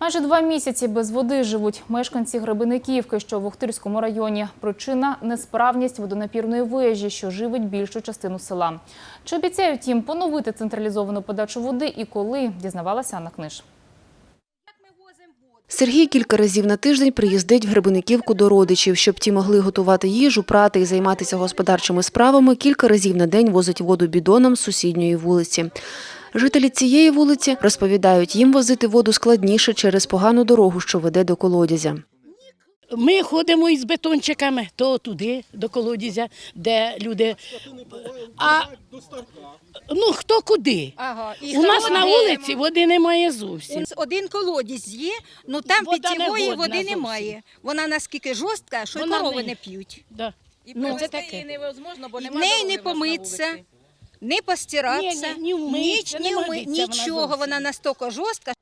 Майже два місяці без води живуть мешканці Гребениківки, що в Охтирському районі. Причина – несправність водонапірної вежі, що живить більшу частину села. Чи обіцяють їм поновити централізовану подачу води і коли, дізнавалася Анна Книж. Сергій кілька разів на тиждень приїздить в Гребениківку до родичів, щоб ті могли готувати їжу, прати і займатися господарчими справами. Кілька разів на день возить воду бідоном з сусідньої вулиці. Жителі цієї вулиці розповідають, їм возити воду складніше через погану дорогу, що веде до колодязя. Ми ходимо із бетончиками то туди, до колодязя, де люди. А ну хто куди? Ага. І У нас на вулиці води немає зовсім. Один колодязь є, ну там Вода не питьєвої водна води зовсім. немає. Вона наскільки жорстка, що й Вона корови не- не п'ють. Да. Ну, це таке. невозможно, бо В нема неї дороги не в нас на помитися, вулиці не постиратися, Ні, ні, ні вмитися, ні, не вми- годиться вона нічого. зовсім. Вона настільки жорстка,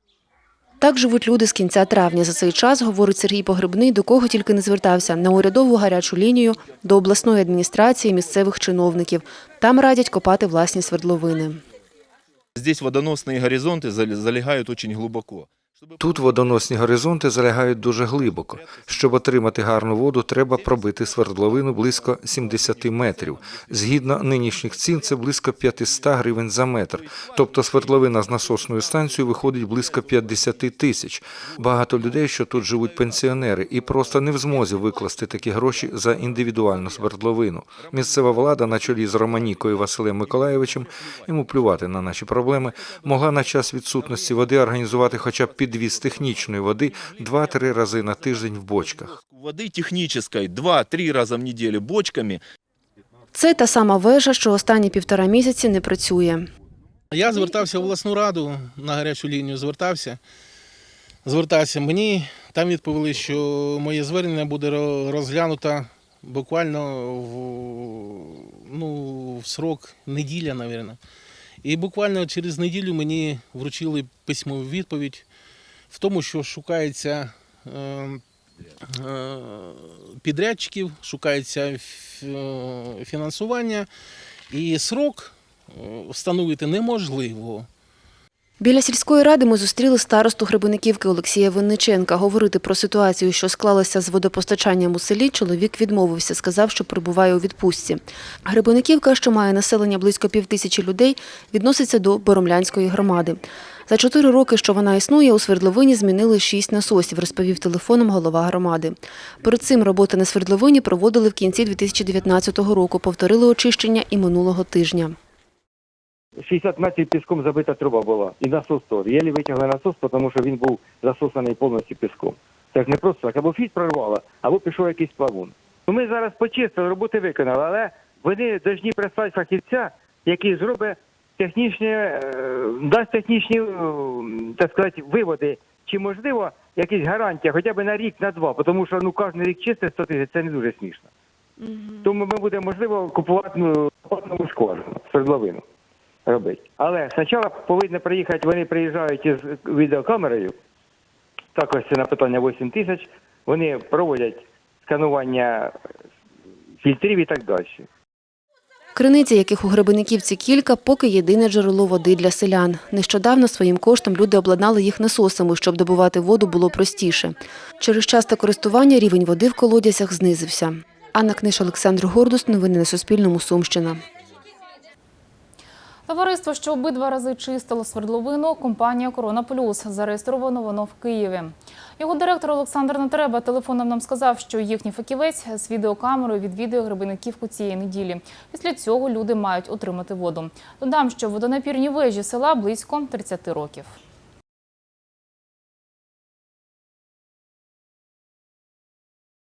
Так живуть люди з кінця травня. За цей час, говорить Сергій Погребний, до кого тільки не звертався – на урядову гарячу лінію, до обласної адміністрації, місцевих чиновників. Там радять копати власні свердловини. Здесь водоносные горизонты зали- залегают очень глубоко. Чтобы Тут водоносні горизонти залягають дуже глибоко. Щоб отримати гарну воду, треба пробити свердловину близько 70 метрів. Згідно нинішніх цін, це близько 500 гривень за метр. Тобто свердловина з насосною станцією виходить близько 50 тисяч. Багато людей, що тут живуть пенсіонери, і просто не в змозі викласти такі гроші за індивідуальну свердловину. Місцева влада на чолі з Романікою Василем Миколаєвичем, йому плювати на наші проблеми, могла на час відсутності води організувати хоча б підвіз технічної води 2-3 рази на тиждень в бочках. воды технической 2-3 раза в неделю бочками Це та сама вежа, що останні півтора місяці не працює. Я звертався в обласну раду на гарячу лінію, звертався. Звертався мені. Там відповіли, що моє звернення буде ро- розглянуто буквально в, ну, в срок неділя, мабуть. І буквально через неділю мені вручили письмову відповідь в тому, що шукається е, е, підрядчиків, шукається е, фінансування, і срок встановити неможливо. Біля сільської ради ми зустріли старосту Гребениківки Олексія Винниченка. Говорити про ситуацію, що склалася з водопостачанням у селі, чоловік відмовився, сказав, що перебуває у відпустці. Гребениківка, що має населення близько півтисячі людей, відноситься до Боромлянської громади. За чотири роки, що вона існує, у свердловині змінили шість насосів, розповів телефоном голова громади. Перед цим роботи на свердловині проводили в кінці 2019 року, повторили очищення і минулого тижня. 60 метрів піском забита труба була. І насос теж. Єлі витягли насос, тому що він був засосаний повністю піском. Ж не просто так. Або фіт прорвало, або пішов якийсь плавун. Ну, Ми зараз почистили, роботи виконали, але вони повинні прислати фахівця, який зробить технічні, е, дасть технічні, е, так сказати, виводи. Чи можливо якісь гарантія, хоча б на рік, на два, тому що ну кожен рік чистить 100 тисяч, це не дуже смішно. Тому ми будемо можливо купувати ну, скважину, свердловину робити. Але спочатку повинні приїхати, вони приїжджають із відеокамерою, також це на питання 8 тисяч, вони проводять сканування фільтрів і так далі. Криниці, яких у Гребениківці кілька, поки єдине джерело води для селян. Нещодавно своїм коштом люди обладнали їх насосами, щоб добувати воду було простіше. Через часте користування рівень води в колодязях знизився. Анна Книж, Олександр Гордус. Новини на Суспільному. Сумщина. Товариство, що обидва рази чистило свердловину, компанія Корона Плюс. Зареєстровано воно в Києві. Його директор Олександр Натреба телефоном нам сказав, що їхній фахівець з відеокамерою відвідує Гребениківку цієї неділі. Після цього люди мають отримати воду. Додам, що водонапірні вежі села близько 30 років.